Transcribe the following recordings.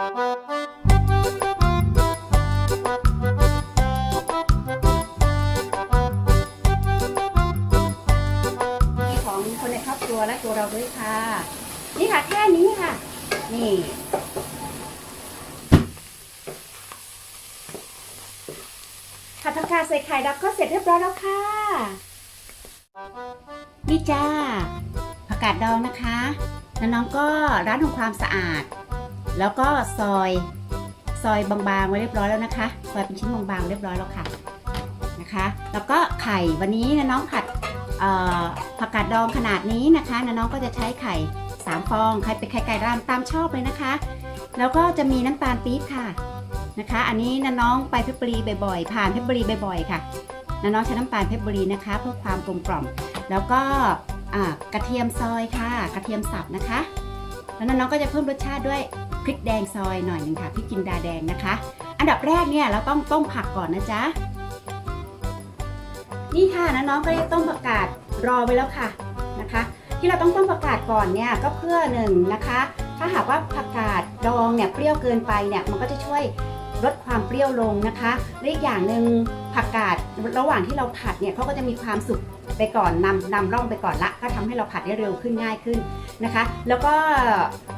ของคนในครอบครัวและตัวเราด้วยค่ะ นี่ค่ะแค่นี้ค่ะ นี่ผัดผักกาดใส่ไข่ดับก็เสร็จเรียบร้อยแล้วค่ะ นี่จ้าผักกาดดองนะคะ แล้วน้องก็ร้านทำความสะอาด แล้วก็ซอยซอยบางๆไว้เรียบร้อยแล้วนะคะ ซอยเป็นชิ้นบางๆเรียบร้อยแล้วค่ะนะคะ แล้วก็ไข่วันนี้นะน้องผัดผักกาดดองขนาดนี้นะคะนะน้องก็จะใช้ไข่3ฟองใครเป็นไข่ไก่รามตามชอบเลยนะคะ แล้วก็จะมีน้ำตาลปี๊บค่ะนะคะ อันนี้นะน้องไปเพชรบุรีบ่อยๆ ผ่านเพชรบุรีบ่อยๆค่ะนะน้องใช้น้ำตาลเพชรบุรีนะคะ เพื่อความกลมกล่อม แล้วก็กระเทียมซอยค่ะ กระเทียมสับนะคะ แล้วน้องก็จะเพิ่มรสชาติด้วย พริกแดงซอยหน่อยหนึ่งค่ะพริกจินดาแดงนะคะ อันดับแรกเนี่ยเราต้องต้มผักก่อนนะจ๊ะนี่ค่ะน้องๆก็ได้ต้มผักกาดรอไว้แล้วค่ะนะคะ ที่เราต้องต้มผักกาดก่อนเนี่ยก็เพื่อหนึ่งนะคะ ถ้าหากว่าผักกาดดองเนี่ยเปรี้ยวเกินไปเนี่ยมันก็จะช่วยลดความเปรี้ยวลงนะคะและอีกอย่างหนึ่งผักกาดระหว่างที่เราผัดเนี่ยเขาก็จะมีความสุก ไปก่อนนำนำร่องไปก่อนละ ก็ทำให้เราผัดได้เร็วขึ้นง่ายขึ้นนะคะ แล้วก็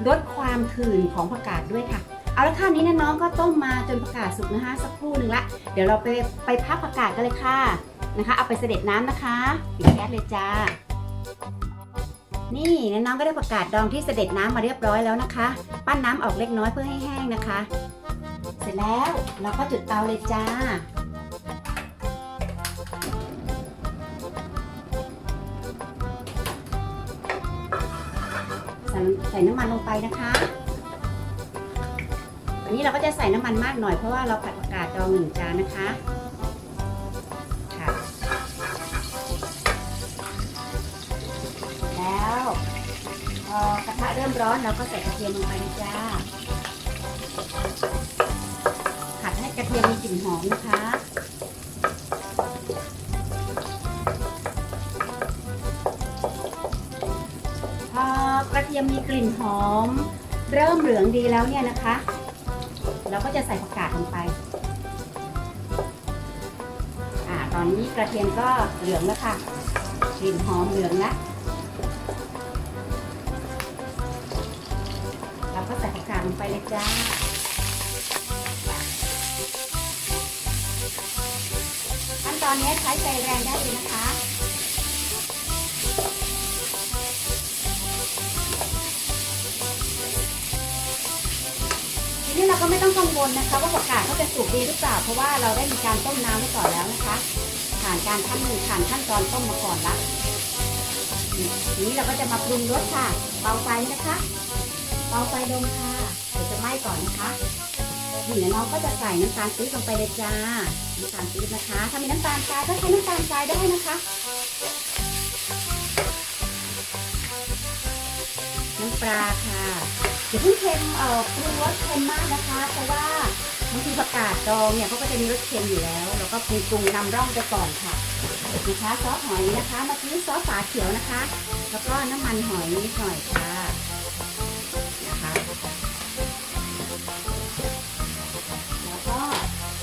ลดความถื่นของผักกาดด้วยค่ะ เอาละค่ะนี้นะน้องก็ต้มมาจนผักกาดสุกนะคะสักครู่หนึ่งละเดี๋ยวเราไปไปพักผักกาดกันเลยค่ะนะคะ เอาไปเสด็จน้ำนะคะปิดแก๊สเลยจ้านี่น้องก็ได้ผักกาดดองที่เสด็จน้ำมาเรียบร้อยแล้วนะคะ ปั้นน้ำออกเล็กน้อยเพื่อให้แห้งนะคะ เสร็จแล้วเราก็จุดเตาเลยจ้า ใส่ใส่น้ำมันลงไปนะคะ อันนี้เราก็จะใส่น้ำมันมากหน่อยเพราะว่าเราผัดผักกาดดองหนึ่งจานนะคะค่ะแล้วพอกระทะเริ่มร้อนเราก็ใส่กระเทียมลงไปเลยจ้าผัดให้กระเทียมมีกลิ่นหอมนะคะ ทียมมีกลิ่นหอม เริ่มเหลืองดีแล้วเนี่ยนะคะ เราก็จะใส่ผักกาดลงไปอ่าตอนนี้กระเทียมก็เหลืองแล้วค่ะ กลิ่นหอมเหลืองแล้วเราก็ใส่ผักกาดลงไปเลยจ้าขั้นตอนนี้ใช้ไฟแรงได้เลยนะคะ เราก็ไม่ต้องกังวลนะคะ ว่าผักกาดเขาจะสุกดีหรือเปล่า เพราะว่าเราได้มีการต้มน้ำไว้ก่อนแล้วนะคะ ผ่านการขั้นผ่านขั้นตอนต้มมาก่อนละทีนี้เราก็จะมาปรุงรสค่ะ เบาไฟนะคะเบาไฟลงค่ะเดี๋ยวจะไหม้ก่อนนะคะนี่เดี๋ยวน้องก็จะใส่น้ำตาลปี๊บลงไปเลยจ้าน้ำตาลปี๊บนะคะ ถ้ามีน้ำตาลทรายก็ใช้น้ำตาลทรายได้นะคะ น้ำปลาค่ะอย่าเพิ่งเค็มเอ่อปรุงรสเค็มมากนะคะ เพราะว่าบางทีผักกาดดองเนี่ยเขาก็จะมีรสเค็มอยู่แล้วแล้วก็ปรุงปรุงนำร่องไปก่อนค่ะนะคะซอสหอยนะคะเมื่อกี้ซอสฝาเขียวนะคะ แล้วก็น้ำมันหอยนิดหน่อยค่ะนะคะแล้วก็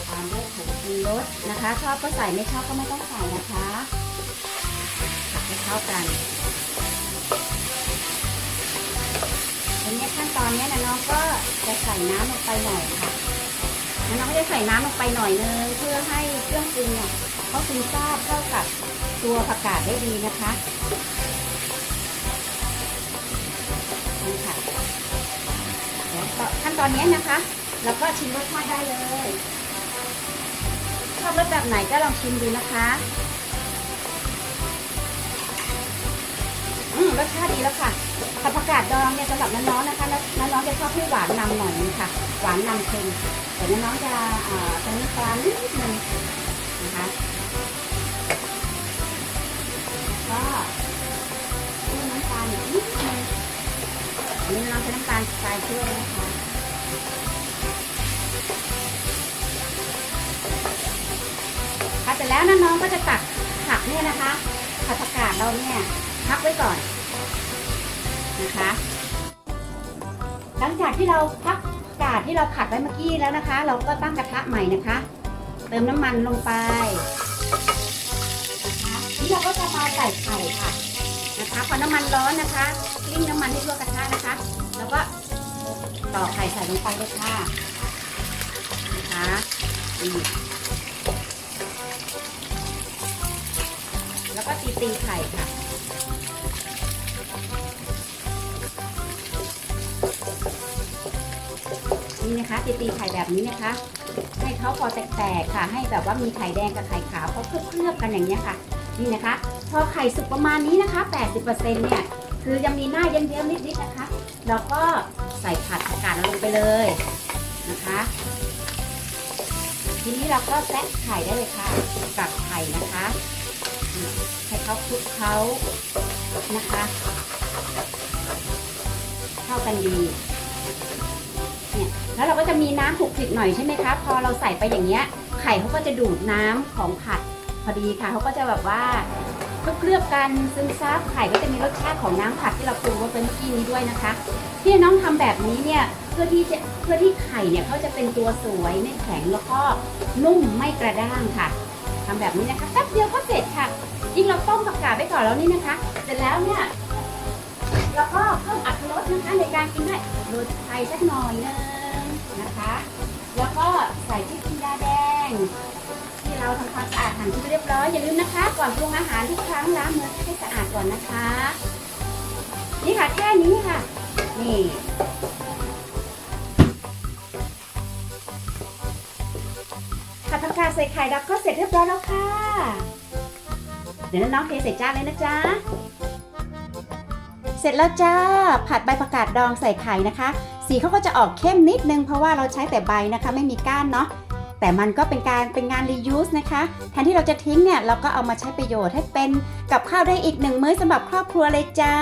ตามด้วยผงปรุงรสนะคะชอบก็ใส่ไม่ชอบก็ไม่ต้องใส่นะคะผัดให้เข้ากัน นี้ขั้นตอนนี้นะน้องก็จะใส่น้ำลงไปหน่อยค่ะแล้วน้องก็จะใส่น้ำลงไปหน่อยนึงเพื่อให้เครื่องปรุงเนี่ยเขาซึมซาบเข้ากับตัวผักกาดได้ดีนะคะนี่ค่ะแล้วก็ขั้นตอนนี้นะคะเราก็ชิมรสชาติได้เลยชอบรสแบบไหนก็ลองชิมดูนะคะอืมรสชาติดีแล้วค่ะ องเนี่ยสำหรับน้องๆนะคะน้องๆจะชอบให้หวานนำหน่อยนึงค่ะ หวานนำเค็มแต่น้องๆจะอ่าใช้น้ำตาลนิดนึงนะคะก็เพิ่มน้ำตาลนิดนึงอันนี้น้องใช้น้ำตาลทรายช่วยนะคะค่ะเสร็จแล้วน้องๆก็จะตักผักเนี่ยนะคะผัดผักกาดเราเนี่ยพักไว้ก่อนนะคะ หลังจากที่เราพักกาาศที่เราผัดไว้เมื่อกี้แล้วนะคะ เราก็ตั้งกระทะใหม่นะคะ เติมน้ำมันลงไปนะคะนี่เราก็จะมาใส่ไข่ค่ะนะคะพอน้ำมันร้อนนะคะกลิ้งน้ำมันให้ทั่วกระทะนะคะ แล้วก็ต่อกไข่ใส่ลงไปเลยค่ะนะคะแล้วก็ตีตีไข่ค่ะ นี่นะคะตีตีไข่แบบนี้นะคะ ให้เขาพอแตกๆค่ะ ให้แบบว่ามีไข่แดงกับไข่ขาวเขาเคลือบๆกันอย่างนี้ยค่ะ นี่นะคะ พอไข่สุกประมาณนี้นะคะ 80%เนี่ยคือยังมีหน้าเยิ้มๆนิดๆนะคะ เราก็ใส่ผัดผักกาดลงไปเลยนะคะ ทีนี้เราก็แซะไข่ได้เลยค่ะกับไข่นะคะให้เขาคลุกเขานะคะ เข้ากันดี แล้วเราก็จะมีน้ำขลุกคลิกหน่อยใช่ไหมคะพอเราใส่ไปอย่างเงี้ยไข่เขาก็จะดูดน้ำของผัดพอดีค่ะเขาก็จะแบบว่าเคลือบๆกันซึมซับไข่ก็จะมีรสชาติของน้ำผัดที่เราปรุงไว้เป็นเมื่อกี้นี้ด้วยนะคะ ที่น้องทำแบบนี้เนี่ยเพื่อที่จะเพื่อที่ไข่เนี่ยเขาจะเป็นตัวสวยไม่แข็งแล้วก็นุ่มไม่กระด้างค่ะทำแบบนี้นะคะแป๊บเดียวก็เสร็จค่ะยิ่งเราต้มผักกาดไปก่อนแล้วนี่นะคะ เสร็จแล้วเนี่ยเราก็เพิ่มอัตรสนะคะในการกินด้วยโรยไทยสักหน่อยนึง นะคะ แล้วก็ใส่พริกจินดาแดง ที่เราทำความสะอาดหั่นที่เรียบร้อยอย่าลืมนะคะ ก่อนปรุงอาหารทุกครั้งล้างมือให้สะอาดก่อนนะคะ นี่ค่ะแค่นี้ค่ะ นี่ผัดผักกาดใส่ไข่ดับก็เสร็จเรียบร้อยแล้วค่ะ เดี๋ยวน้องเทใส่จานเลยนะจ๊ะ เสร็จแล้วจ้า ผัดใบผักกาดดองใส่ไข่นะคะ สีเขาก็จะออกเข้มนิดนึงเพราะว่าเราใช้แต่ใบนะคะไม่มีก้านเนาะแต่มันก็เป็นการเป็นงาน reuse นะคะแทนที่เราจะทิ้งเนี่ยเราก็เอามาใช้ประโยชน์ให้เป็นกับข้าวได้อีกหนึ่งมื้อสำหรับครอบครัวเลยจ้า